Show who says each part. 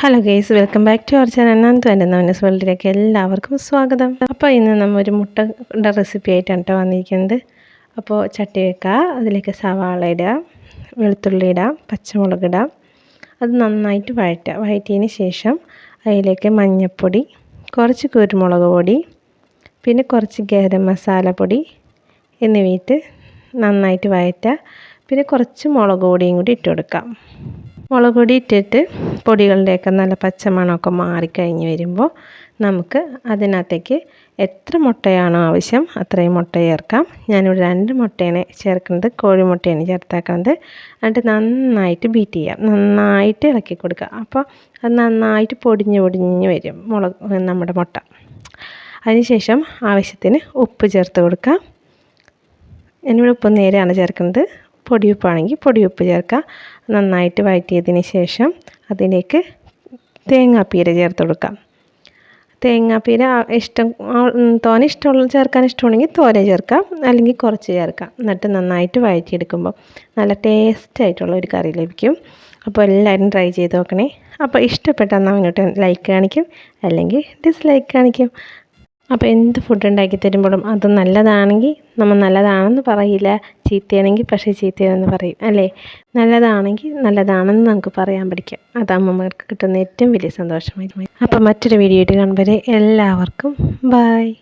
Speaker 1: Hello guys welcome back to our channel Nandu എന്റെ നവനസ് വേൾഡിലേക്ക് എല്ലാവർക്കും സ്വാഗതം. അപ്പോൾ ഇന്ന് നമ്മൾ ഒരു മുട്ടയുടെ റെസിപ്പി ആയിട്ടാണ് കേട്ടോ വന്നിരിക്കുന്നത്. അപ്പോൾ ചട്ടി വെക്കുക അതിലേക്ക് സവാള ഇടുക വെളുത്തുള്ളി ഇടാം പച്ചമുളക് ഇടാം. അത് നന്നായിട്ട് വഴറ്റുക വഴറ്റിയതിന് ശേഷം അതിലേക്ക് മഞ്ഞൾപ്പൊടി കുറച്ച് കുരുമുളക് പൊടി പിന്നെ കുറച്ച് ഗരം മസാല പൊടി എന്നിവയിട്ട് നന്നായിട്ട് വഴറ്റുക പിന്നെ കുറച്ച് മുളക് പൊടിയും കൂടി ഇട്ട് കൊടുക്കാം. മുളക് പൊടി ഇട്ടിട്ട് പൊടികളുടെയൊക്കെ നല്ല പച്ചമണമൊക്കെ മാറിക്കഴിഞ്ഞ് വരുമ്പോൾ നമുക്ക് അതിനകത്തേക്ക് എത്ര മുട്ടയാണോ ആവശ്യം അത്രയും മുട്ട ചേർക്കാം. ഞാനിവിടെ രണ്ട് മുട്ടയാണ് ചേർക്കുന്നത്. കോഴിമുട്ടയാണ് ചേർത്തേക്കുന്നത്. എന്നിട്ട് നന്നായിട്ട് ബീറ്റ് ചെയ്യാം. നന്നായിട്ട് ഇളക്കി കൊടുക്കുക. അപ്പോൾ അത് നന്നായിട്ട് പൊടിഞ്ഞ് പൊടിഞ്ഞ് വരും മുളക് നമ്മുടെ മുട്ട. അതിനുശേഷം ആവശ്യത്തിന് ഉപ്പ് ചേർത്ത് കൊടുക്കാം ഞാനിവിടെ ഉപ്പ് നേരെയാണ് ചേർക്കുന്നത്. പൊടിയുപ്പാണെങ്കിൽ പൊടിയുപ്പ് ചേർക്കുക. നന്നായിട്ട് വഴറ്റിയതിന് ശേഷം അതിലേക്ക് തേങ്ങാപ്പീര ചേർത്ത് കൊടുക്കാം തേങ്ങാപ്പീര ഇഷ്ടം തോനെ ഇഷ്ടമുള്ള ചേർക്കാൻ ഇഷ്ടമുണ്ടെങ്കിൽ തോനെ ചേർക്കാം. അല്ലെങ്കിൽ കുറച്ച് ചേർക്കാം. എന്നിട്ട് നന്നായിട്ട് വഴറ്റിയെടുക്കുമ്പോൾ നല്ല ടേസ്റ്റ് ആയിട്ടുള്ള ഒരു കറി ലഭിക്കും. അപ്പോൾ എല്ലാവരും ട്രൈ ചെയ്ത് നോക്കണേ. അപ്പോൾ ഇഷ്ടപ്പെട്ടാൽ മുന്നോട്ട് ലൈക്ക് കാണിക്കും. അല്ലെങ്കിൽ ഡിസ്ലൈക്ക് കാണിക്കും. അപ്പോൾ എന്ത് ഫുഡ് ഉണ്ടാക്കി തരുമ്പോഴും അത് നല്ലതാണെങ്കിൽ നമ്മൾ നല്ലതാണെന്ന് പറയില്ല. ചീത്തയാണെങ്കിൽ പക്ഷേ ചീത്തയാണെന്ന് പറയും അല്ലേ? നല്ലതാണെങ്കിൽ നല്ലതാണെന്ന് നമുക്ക് പറയാൻ പഠിക്കാം. അത് അമ്മമാർക്ക് കിട്ടുന്ന ഏറ്റവും വലിയ സന്തോഷമായിരുന്നു. അപ്പോൾ മറ്റൊരു വീഡിയോ ആയിട്ട് കാണുമ്പോൾ എല്ലാവർക്കും ബായ്